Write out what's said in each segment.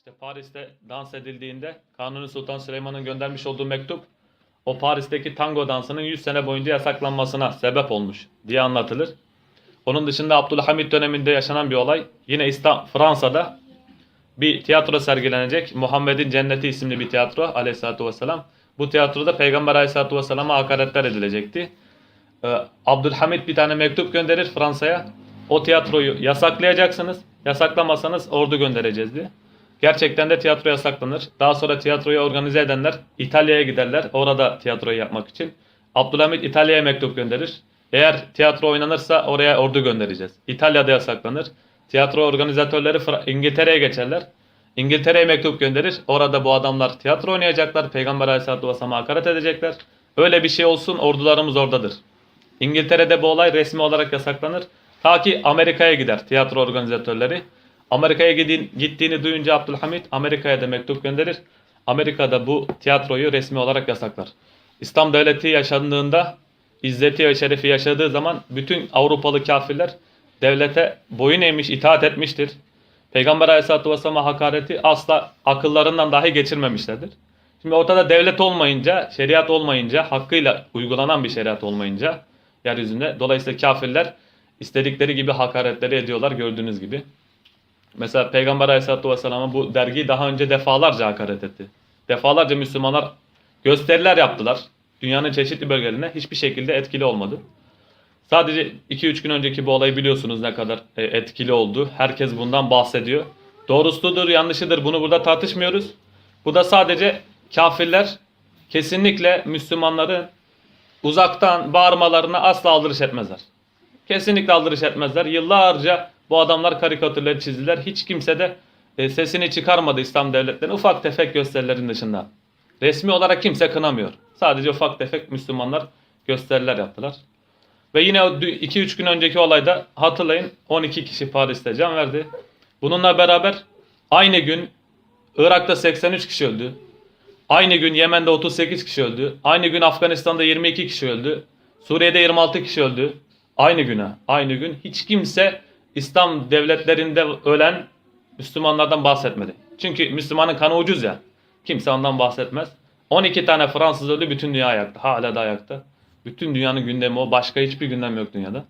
İşte Paris'te dans edildiğinde Kanuni Sultan Süleyman'ın göndermiş olduğu mektup o Paris'teki tango dansının 100 sene boyunca yasaklanmasına sebep olmuş diye anlatılır. Onun dışında Abdülhamit döneminde yaşanan bir olay yine İstanbul, Fransa'da bir tiyatro sergilenecek. Muhammed'in Cenneti isimli bir tiyatro aleyhissalatü vesselam. Bu tiyatroda Peygamber aleyhissalatü vesselama hakaretler edilecekti. Ee, Abdülhamit bir tane mektup gönderir Fransa'ya. O tiyatroyu yasaklayacaksınız. Yasaklamazsanız ordu göndereceğiz diye. Gerçekten de tiyatro yasaklanır. Daha sonra tiyatroyu organize edenler İtalya'ya giderler. Orada tiyatroyu yapmak için. Abdülhamit İtalya'ya mektup gönderir. Eğer tiyatro oynanırsa oraya ordu göndereceğiz. İtalya'da yasaklanır. Tiyatro organizatörleri İngiltere'ye geçerler. İngiltere'ye mektup gönderir. Orada bu adamlar tiyatro oynayacaklar. Peygamber Aleyhisselatü Vesselam'a hakaret edecekler. Öyle bir şey olsun ordularımız oradadır. İngiltere'de bu olay resmi olarak yasaklanır. Ta ki Amerika'ya gider tiyatro organizatörleri. Amerika'ya gittiğini duyunca Abdülhamit Amerika'ya da mektup gönderir. Amerika'da bu tiyatroyu resmi olarak yasaklar. İslam devleti yaşandığında izzeti ve şerefi yaşadığı zaman bütün Avrupalı kafirler devlete boyun eğmiş, itaat etmiştir. Peygamber Aleyhisselatü Vesselam'a hakareti asla akıllarından dahi geçirmemişlerdir. Şimdi ortada devlet olmayınca, şeriat olmayınca, hakkıyla uygulanan bir şeriat olmayınca yeryüzünde dolayısıyla kafirler istedikleri gibi hakaretleri ediyorlar gördüğünüz gibi. Mesela Peygamber Aleyhisselatü Vesselam'a bu dergi daha önce defalarca hakaret etti. Defalarca Müslümanlar gösteriler yaptılar. Dünyanın çeşitli bölgelerine hiçbir şekilde etkili olmadı. Sadece 2-3 gün önceki bu olayı biliyorsunuz ne kadar e, etkili oldu. Herkes bundan bahsediyor. Doğrusudur, yanlışıdır bunu burada tartışmıyoruz. Bu da sadece kafirler kesinlikle Müslümanları uzaktan bağırmalarına asla aldırış etmezler. Kesinlikle aldırış etmezler. Yıllarca bu adamlar karikatürleri çizdiler. Hiç kimse de e, sesini çıkarmadı İslam devletlerinin ufak tefek gösterilerin dışında. Resmi olarak kimse kınamıyor. Sadece ufak tefek Müslümanlar gösteriler yaptılar. Ve yine 2-3 gün önceki olayda hatırlayın 12 kişi Paris'te can verdi. Bununla beraber aynı gün Irak'ta 83 kişi öldü. Aynı gün Yemen'de 38 kişi öldü. Aynı gün Afganistan'da 22 kişi öldü. Suriye'de 26 kişi öldü. Aynı güne, aynı gün hiç kimse İslam devletlerinde ölen Müslümanlardan bahsetmedi. Çünkü Müslümanın kanı ucuz ya. Kimse ondan bahsetmez. 12 tane Fransız öldü, bütün dünya ayakta. Hala da ayakta. Bütün dünyanın gündemi o. Başka hiçbir gündem yok dünyada.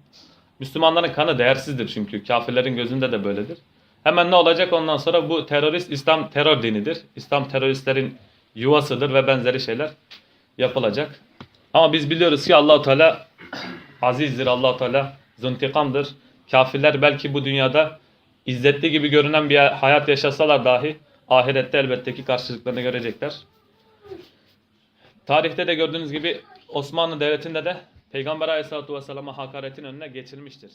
Müslümanların kanı değersizdir çünkü. Kafirlerin gözünde de böyledir. Hemen ne olacak ondan sonra bu terörist İslam terör dinidir. İslam teröristlerin yuvasıdır ve benzeri şeyler yapılacak. Ama biz biliyoruz ki Allahu Teala azizdir. Allahu Teala zuntikamdır. Kafirler belki bu dünyada izzetli gibi görünen bir hayat yaşasalar dahi ahirette elbette ki karşılıklarını görecekler. Tarihte de gördüğünüz gibi Osmanlı Devleti'nde de Peygamber Aleyhisselatü Vesselam'a hakaretin önüne geçilmiştir.